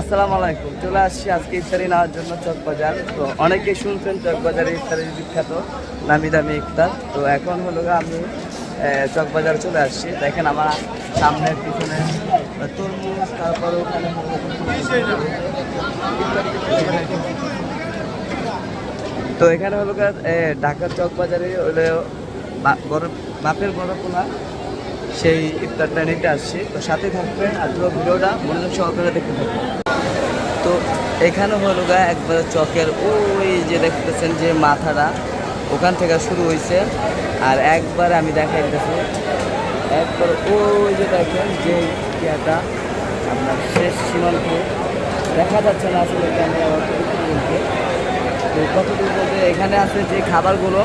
আসসালামু আলাইকুম। চলে আসছি আজকে ইফতারি নেওয়ার জন্য চকবাজার তো অনেকেই শুনছেন চকবাজারে ইফতারি বিখ্যাত নামি দামি ইফতার। তো এখন হলো আমি চকবাজার চলে আসছি। দেখেন আমার সামনে পিছনে তরমুজ, তারপরে ওখানে তো এখানে হলো ঢাকার চকবাজারে হলো বড়, বাপের বড় পোলা সেই ইফতারটা নিতে আসছি। তো সাথে থাকবেন আর পুরো ভিডিওটা মনোযোগ সহকারে দেখতে থাকবেন। তো এখানে হলো গা একবার চকের ওই যে দেখতেছেন যে মাথাটা, ওখান থেকে শুরু হয়েছে আর একবার আমি দেখাই দিতেছি একবার ওই যে দেখেন যে ইয়াটা আপনার শেষ সীমান্ত। দেখা যাচ্ছে না আসলে ক্যামেরা অতটুকু বলতে তো কতটুকু বলতে এখানে আছে যে খাবারগুলো,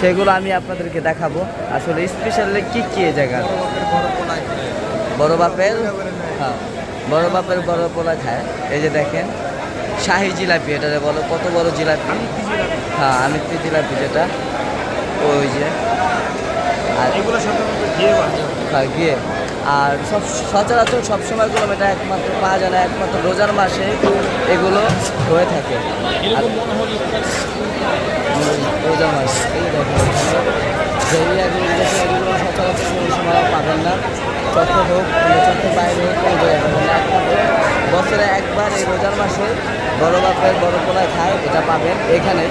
সেগুলো আমি আপনাদেরকে দেখাবো। আসলে স্পেশালি কি কী জায়গা বড় বাপের? হ্যাঁ। বড় বাপের বড় পোলা খায়। এই যে দেখেন শাহি জিলাপি এটা বলো কত বড় জিলাপি? হ্যাঁ আমিত্রি জিলাপি যেটা। ওই যে। আর এগুলো হ্যাঁ। গিয়ে আর সব সচরাচর সবসময়গুলো এটা একমাত্র পাওয়া যায় না একমাত্র রোজার মাসে এগুলো হয়ে থাকে। আর এরকম মনে হল রোজা মাস। এই দেখেন। সচরাচর কোনো সময় পাবেন না। চক্র হোক চক্রের বাইরে হোক বছরে একবার এই রোজার মাসে বড় বাপের বড় পোলায় খায়, এটা পাবেন। এখানে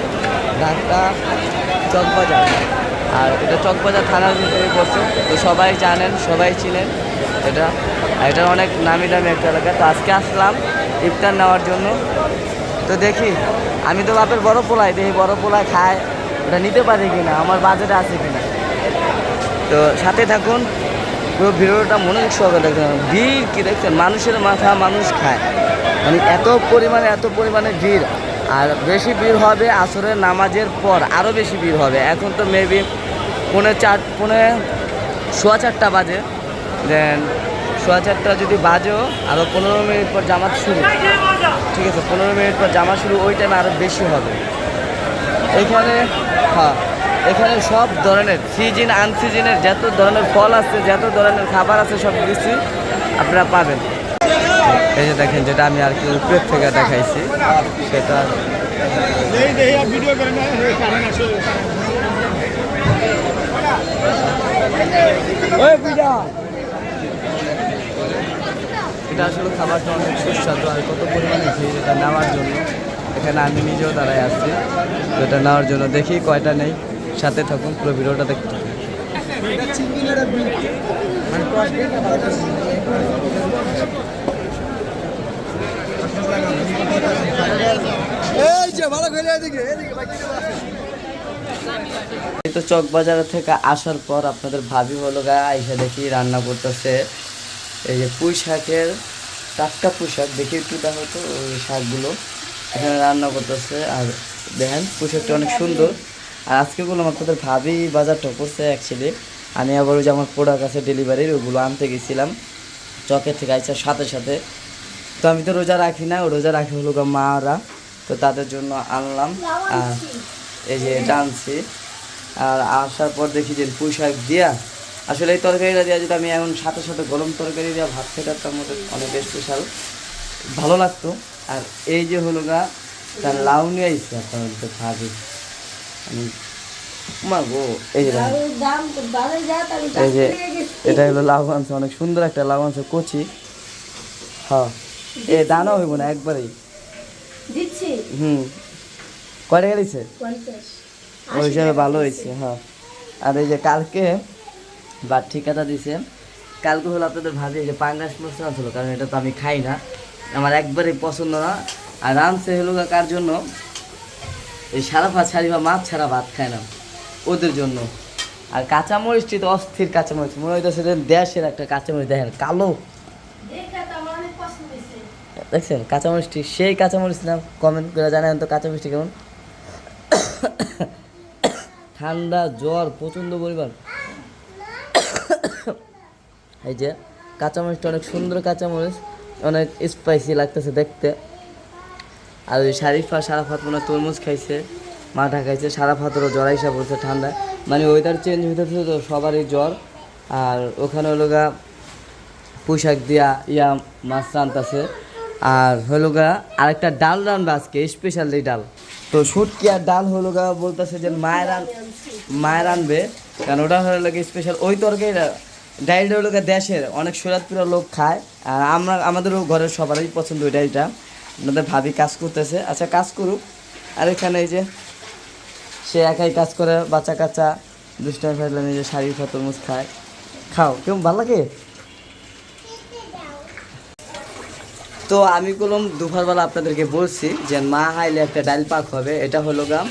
ঢাকা চকবাজার। আর এটা চকবাজার থানার ভিতরে পড়ছে তো সবাই জানেন, সবাই চিনেন এটা। এটা অনেক নামি দামি একটা এলাকা। তো আজকে আসলাম ইফতার নেওয়ার জন্য। তো দেখি, আমি তো বাপের বড় পোলাই দেখি বড় পোলায় খায়, ওটা নিতে পারি কিনা, আমার বাজেটে আছে কিনা। তো সাথে থাকুন। পুরো ভিডিওটা মনে সহকারে হবে। ভিড় কী দেখছেন? মানুষের মাথা মানুষ খায়। মানে এত পরিমাণে এত পরিমাণে ভিড়। আর বেশি ভিড় হবে আসরের নামাজের পর। আরও বেশি ভিড় হবে। এখন তো মেবি পৌনে চার, পৌনে সোয়া চারটা বাজে। দেন সোয়া চারটা যদি বাজেও আরও পনেরো মিনিট পর জামাত শুরু। ঠিক আছে, পনেরো মিনিট পর জামা শুরু, ওই টাইমে আরও বেশি হবে। এখানে হ্যাঁ। এখানে সব ধরনের সিজন, আনসিজনের যত ধরনের ফল আছে, যত ধরনের খাবার আছে, সব কিছু আপনারা পাবেন। এই যে দেখেন, যেটা আমি আর কি উপরের থেকে দেখাইছি, সেটা এটা আসলে খাবারটা অনেক সুস্বাদু আর কত পরিমাণে ভিড় এটা নেওয়ার জন্য। এখানে আমি নিজেও দাঁড়ায় আসছি তো এটা নেওয়ার জন্য দেখি কয়টা নেই। সাথে থাকুন পুরো ভিডিওটা দেখতে থাকুন। তো চক বাজার থেকে আসার পর আপনাদের ভাবি হলো গা এসে দেখি রান্না করতেছে। এই যে পুঁই শাকের টাটকা পুঁই শাক দেখি একটু দেখো তো ওই শাকগুলো। এখানে রান্না করতেছে আর দেখেন পুঁই শাকটা অনেক সুন্দর। আর আজকে বললাম আপনাদের ভাবি বাজারটা করছে অ্যাকচুয়ালি আমি আবার ওই যে আমার প্রোডাক্ট আছে ডেলিভারির ওগুলো আনতে গেছিলাম। চকের থেকে আইসার সাথে সাথে। তো আমি তো রোজা রাখি না রোজা রাখি হলো মারা। তো তাদের জন্য আনলাম। আর এই যে এটা আনছি। আর আসার পর দেখি যে পুঁই শাক দিয়া, আসলে এই তরকারিটা দেওয়া যদি আমি এখন সাথে সাথে গরম তরকারি দেওয়া ভাত তার মধ্যে অনেক স্পেশাল ভালো লাগতো। আর এই যে হলো গা তার লাউ নিয়ে আইসি আপনার গো এই যে এটা হলো লাউ অনেক সুন্দর একটা লাউ কচি। হ্যাঁ এ দানা হইব না একবারেই। হুম। ওই হিসাবে ভালো হয়েছে হ্যাঁ। আর এই যে কালকে বা ঠিকাটা দিছে কালকে হলো আপনাদের যে পাঙ্গাস মাছ ছিল কারণ এটা তো আমি খাই না। আমার একবারেই পছন্দ না। আর রামসে হলো কার জন্য? এই সারা ভাত সারি বা মাছ ছাড়া ভাত খায় না ওদের জন্য। আর কাঁচামরিচটি তো অস্থির কাঁচামরিচ। মনে হইতেছে যে দেশের একটা কাঁচামরিচ দেখেন কালো। দেখছেন কাঁচামরিচটি সেই কাঁচামরিচ না কমেন্ট করে জানেন তো কাঁচামরিচটি কেমন। ঠান্ডা জ্বর প্রচণ্ড পরিমাণ। এই যে কাঁচামরিচটা অনেক সুন্দর কাঁচামরিচ অনেক স্পাইসি লাগতেছে দেখতে। আর ওই শারিফা সারাফাত মনে তরমুজ খাইছে, মাঠা খাইছে সারা সারাফাতেরও জ্বর হিসাব বলছে ঠান্ডা। মানে ওয়েদার চেঞ্জ হইতেছে তো সবারই জ্বর। আর ওখানে হলো গা পুঁশাক দিয়া ইয়া মাছ রানতাছে আর হলো গা আরেকটা ডাল রানবে আজকে স্পেশাল ডাল। তো শুটকি আর ডাল হলো গা বলতেছে যে মায়ের মায়ের আনবে। কারণ ওটা হলো লাগে স্পেশাল ওই তরকারি ডাইলটা হলো দেশের। অনেক সুরাতপুরের লোক খায়। আর আমরা আমাদেরও ঘরের সবারই পছন্দ ওই ডাইলটা। আপনাদের ভাবি কাজ করতেছে। আচ্ছা কাজ করুক। আর এখানে এই যে সে একাই কাজ করে বাচ্চা কাচ্চা দুষ্টাই ফেললে নিজে শাড়ি তরমুজ খায়। খাও। কেমন ভালো লাগে? তো আমি কলম দুপুরবেলা আপনাদেরকে বলছি যে মা হাইলে একটা ডাল পাক হবে এটা হলো গাম।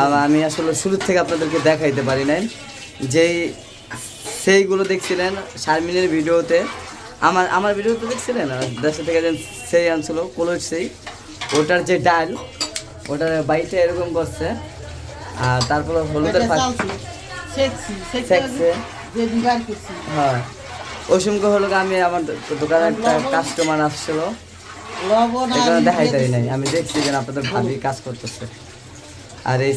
আর আমি আসলে শুরু থেকে আপনাদেরকে দেখাইতে পারি নাই। যেই সেইগুলো দেখছিলেন শারমিনের ভিডিওতে। আমার আমার ভিডিওতে দেখছিলেন আর দেশে থেকে যে সেই আনছিল কলস সেই ওটার যে ডাল ওটার বাইটা এরকম করছে। আর তারপরে হলুদের হ্যাঁ। ওই সময় হলো আমি আমার দোকানে একটা কাস্টমার আসছিল। এখানে দেখাই তাই নাই। আমি দেখছি যে আপনাদের ভাবি কাজ করতেছে। আর এই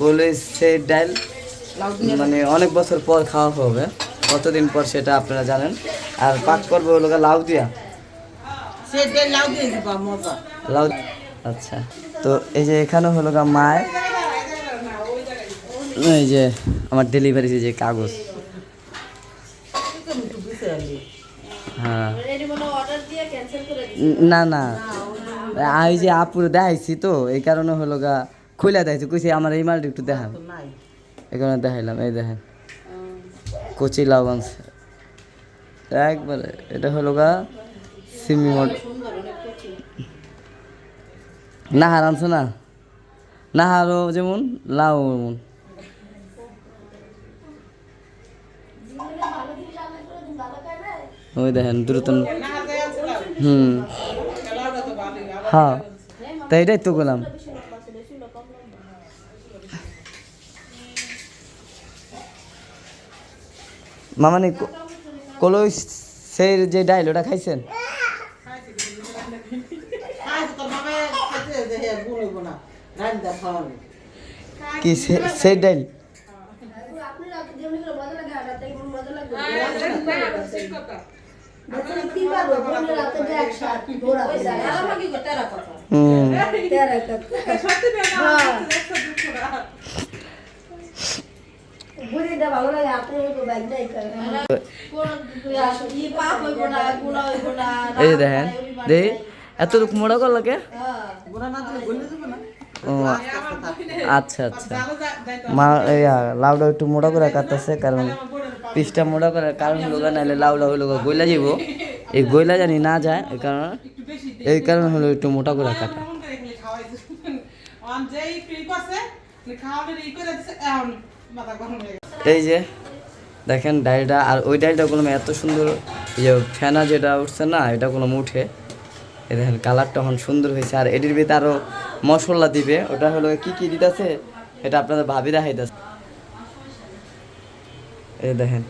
বলে সেই ডাল মানে অনেক বছর পর খাওয়া হবে। কতদিন পর সেটা আপনারা জানেন? আর পাক করব হলো লাউ দিয়া? লাউ আচ্ছা। তো এই যে এখানে হলো গা মায়ের এই যে আমার ডেলিভারি যে কাগজ। হ্যাঁ। না না। আমি যে আপুরে দেখাইছি তো এই কারণে হলো গা খুলে দেখাইছি। কইছি আমার এই মালটা একটু দেখান। এই কারণে দেখাইলাম এই দেখেন। কচি লাভাংস একবারে, এটা হলো গা সিমি মোট নাহার আনছো না? নাহারও যেমন লাউ যেমন ওই দেখেন, দ্রুত হুম। হ্যাঁ তাই এটাই তো গেলাম মামানি কলই সেই যে ডাইল ওটা খাইছেন? কি সে- সেই ডাইল? আপনি রাতে যেমনি করে মজা লাগে আর রাতে কেমন মজা লাগবে বাচ্চারা কি পাবো বোনের রাতে যে একসাথে ঘোরাতে যায় হুম ভালো লাগে আপনি এই যে দেখেন দেখি এত মোড়া কর লাগে ও আচ্ছা আচ্ছা। মা এই আ, একটু মোটা করে কাটতেছে কারণ পিসটা মোটা করার কারণ হলো গা, নাহলে লাউটা হলো গইলা যাব এই গইলা জানি না যায় এই কারণে এই কারণে হলো একটু মোটা করে কাটা। এই যে দেখেন ডালটা আর ওই ডালটা কোনো এত সুন্দর যে ফেনা যেটা উঠছে না এটা কোনো উঠে এই দেখেন কালারটা এখন সুন্দর হয়েছে আর এটির ভিতরে আরও মশলা দিবে। ওটা হলো কি কি দিতেছে এটা আপনাদের ভাবি দেখাইতেছে। এই দেখেন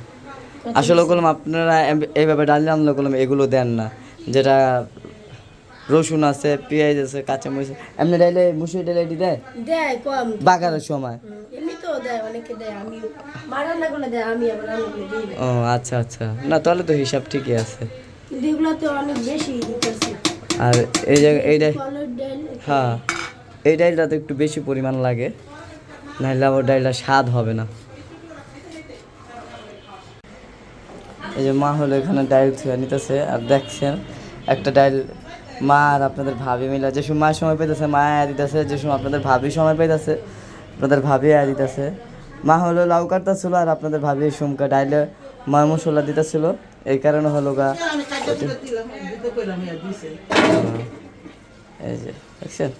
আসলে কলম আপনারা এইভাবে ডাল রান্না কলম এগুলো দেন না। যেটা রসুন আছে পেঁয়াজ আছে কাঁচামরিচ। এমনি ডাইলে মুসুরি ডাইলে এটি দেয়? দেয় কম। বাগারের সময়। এমনি তো দেয় অনেকে দেয়। আমি মা রান্না করলে দেয় আমি আবার রান্না করে দিই ও আচ্ছা আচ্ছা। না তাহলে তো হিসাব ঠিকই আছে। কিন্তু এগুলোতে অনেক বেশি দিতেছি। আর এই জায়গায় এই হ্যাঁ এই ডাইলটা তো একটু বেশি পরিমাণ লাগে। নাহলে আবার ডাইলটা স্বাদ হবে না। এই যে মা হলো এখানে ডাইল ছুঁয়ে নিতেছে আর দেখছেন একটা ডাল মা আর আপনাদের ভাবি মিলে যে সময় মায়ের সময় পেতেছে মা আয়া দিতেছে যে সময় আপনাদের ভাবি সময় পেতেছে আপনাদের ভাবি আয়া দিতেছে। মা হলো লাউ কাটতেছিল আর আপনাদের ভাবি সুমকা ডাইলে মা মশলা দিতেছিল। এই কারণে হলো গা এই যে দেখছেন?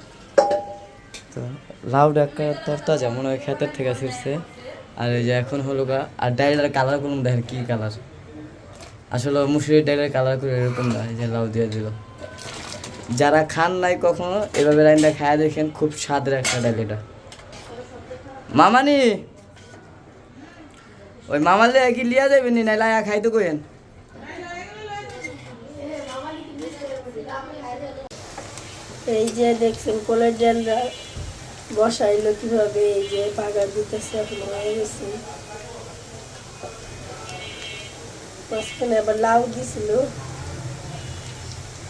তো লাউ ডাকা তরতা যেমন ওই ক্ষেতের থেকে ছিঁড়ছে আর এই যে এখন হলো গা আর ডাইলের কালার করুন দেখেন কি কালার আসলে মুসুরির ডাইলের কালার করে এরকম না এই যে লাউ দিয়ে দিল। যারা খান নাই কখনো, এভাবে রান্না খায়া দেখেন, খুব স্বাদের একটা ডাল এটা। মামানি! ওই মামালে কি লিয়া যাবেন নি লায়া খাইতে কইেন এই যে দেখছেন, কলের ডালটা বসাইলো কীভাবে, এই যে পাগা দিতেছে এখন গেছে। মাঝখানে আবার লাউ দিছিল।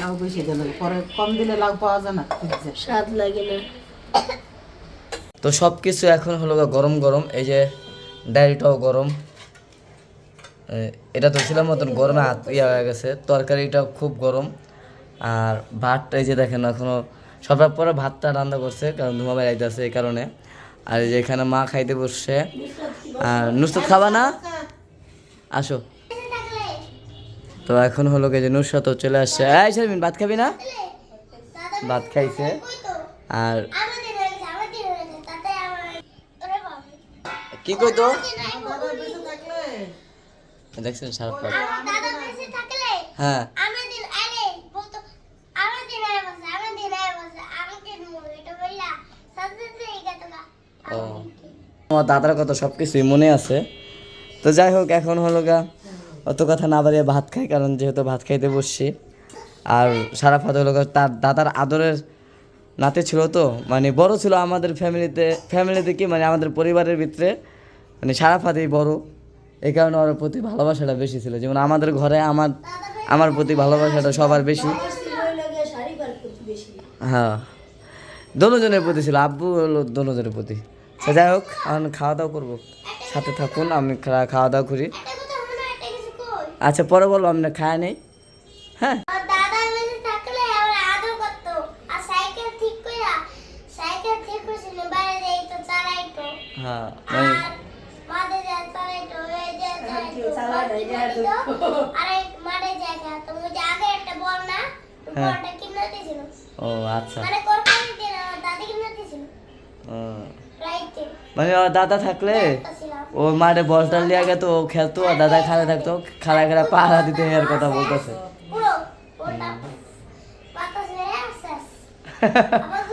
লাউ বেশি দিলে পরে কম দিলে লাউ পাওয়া যায় না স্বাদ লাগে না। তো সব কিছু এখন হলো গরম গরম এই যে ডায়েরিটাও গরম। এটা তো ছিলাম মতন গরমে হাত ইয়া হয়ে গেছে তরকারিটাও খুব গরম। আর ভাতটা এই যে দেখেন এখনও সবার পরে ভাতটা রান্না করছে কারণ ধুমা বেড়াইতেছে এই কারণে। আর এই যে এখানে মা খাইতে বসছে। আর নুসরত খাবা না? আসো। তো এখন হলো কি যে নুসরত চলে আসছে। এই শারমিন ভাত খাবি না? ভাত খাইছে। আর কি কইতো? দেখছেন সারা পাত হ্যাঁ। ও। আমার দাদার কথা সব কিছুই মনে আছে। তো যাই হোক এখন হলো গা অত কথা না বাড়িয়ে ভাত খাই, কারণ যেহেতু ভাত খাইতে বসছি। আর সারা হলো তার দাদার আদরের নাতে ছিল তো মানে বড় ছিল আমাদের ফ্যামিলিতে ফ্যামিলিতে কি মানে আমাদের পরিবারের ভিতরে মানে সারা ফাতেই বড়। এই কারণে ওর প্রতি ভালোবাসাটা বেশি ছিল। যেমন আমাদের ঘরে আমার আমার প্রতি ভালোবাসাটা সবার বেশি। হ্যাঁ। দোনোজনের প্রতি ছিল, আব্বু হলো দোনোজনের প্রতি। যাই হোক, এখন খাওয়া দাওয়া করব। সাথে থাকুন, আমি খাওয়া দাওয়া করি। আচ্ছা পরে বলব আমরা খায় নেই। হ্যাঁ? দাদা থাকলে আমরা আদর করতো। আর সাইকেল ঠিক সাইকেল ঠিক করেছিল বাইরে যাই তো চালাইতো হ্যাঁ মানে বল হ্যাঁ। দিয়েছিল। ও আচ্ছা। মানে আমার দাদি কিনে ওর মাঠে বলটা লিয়ে গেতো ও খেলতো আর দাদা খাড়া থাকতো খাড়া খাড়া পাহারা দিতে এর কথা বলতেছে।